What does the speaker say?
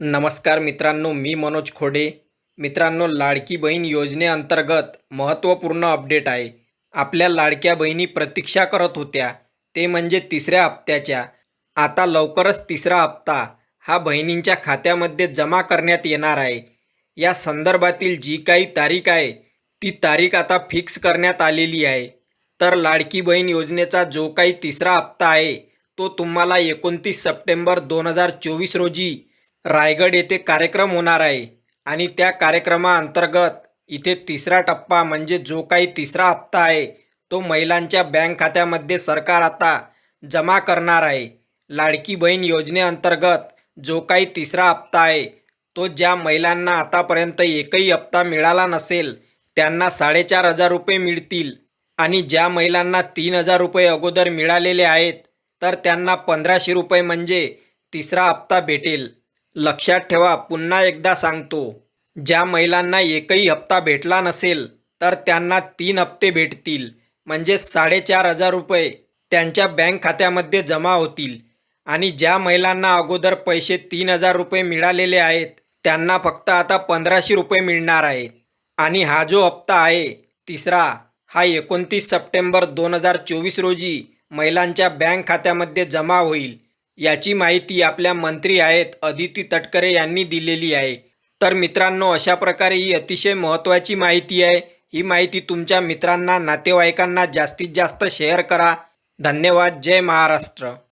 नमस्कार मित्रांनो मी मनोज खोडे. मित्रांनो लाडकी बहीण योजनेअंतर्गत महत्त्वपूर्ण अपडेट आहे. आपल्या लाडक्या बहिणी प्रतीक्षा करत होत्या. ते म्हणजे तिसऱ्या हप्त्याच्या. आता लवकरच तिसरा हप्ता हा बहिणींच्या खात्यामध्ये जमा करण्यात येणार आहे. या संदर्भातील जी काही तारीख आहे ती तारीख आता फिक्स करण्यात आलेली आहे. तर लाडकी बहीण योजनेचा जो काही तिसरा हप्ता आहे तो तुम्हाला एकोणतीस सप्टेंबर दोन हजार चोवीस रोजी रायगड येथे कार्यक्रम होणार आहे. आणि त्या कार्यक्रमाअंतर्गत इथे तिसरा टप्पा म्हणजे जो काही तिसरा हप्ता आहे तो महिलांच्या बँक खात्यामध्ये सरकार आता जमा करणार आहे. लाडकी बहीण योजनेअंतर्गत जो काही तिसरा हप्ता आहे तो ज्या महिलांना आतापर्यंत एकही हप्ता मिळाला नसेल त्यांना साडेचार हजार रुपये मिळतील. आणि ज्या महिलांना तीन हजार रुपये अगोदर मिळालेले आहेत तर त्यांना पंधराशे रुपये म्हणजे तिसरा हप्ता भेटेल. लक्षात ठेवा पुन्हा एकदा सांगतो. ज्या महिलांना एकही हप्ता भेटला नसेल तर त्यांना तीन हप्ते भेटतील. म्हणजे साडेचार हजार रुपये त्यांच्या बँक खात्यामध्ये जमा होतील. आणि ज्या महिलांना अगोदर पैसे तीन हजार रुपये मिळालेले आहेत त्यांना फक्त आता पंधराशे रुपये मिळणार आहेत. आणि हा जो हप्ता आहे तिसरा हा एकोणतीस सप्टेंबर दोन हजार चोवीस रोजी महिलांच्या बँक खात्यामध्ये जमा होईल. याची माहिती आपल्या मंत्री आहेत अदिती तटकरे यांनी दिलेली आहे. तर मित्रांनो अशा प्रकारे ही अतिशय महत्त्वाची माहिती आहे. ही माहिती तुमच्या मित्रांना नातेवाईकांना जास्तीत जास्त शेअर करा. धन्यवाद. जय महाराष्ट्र.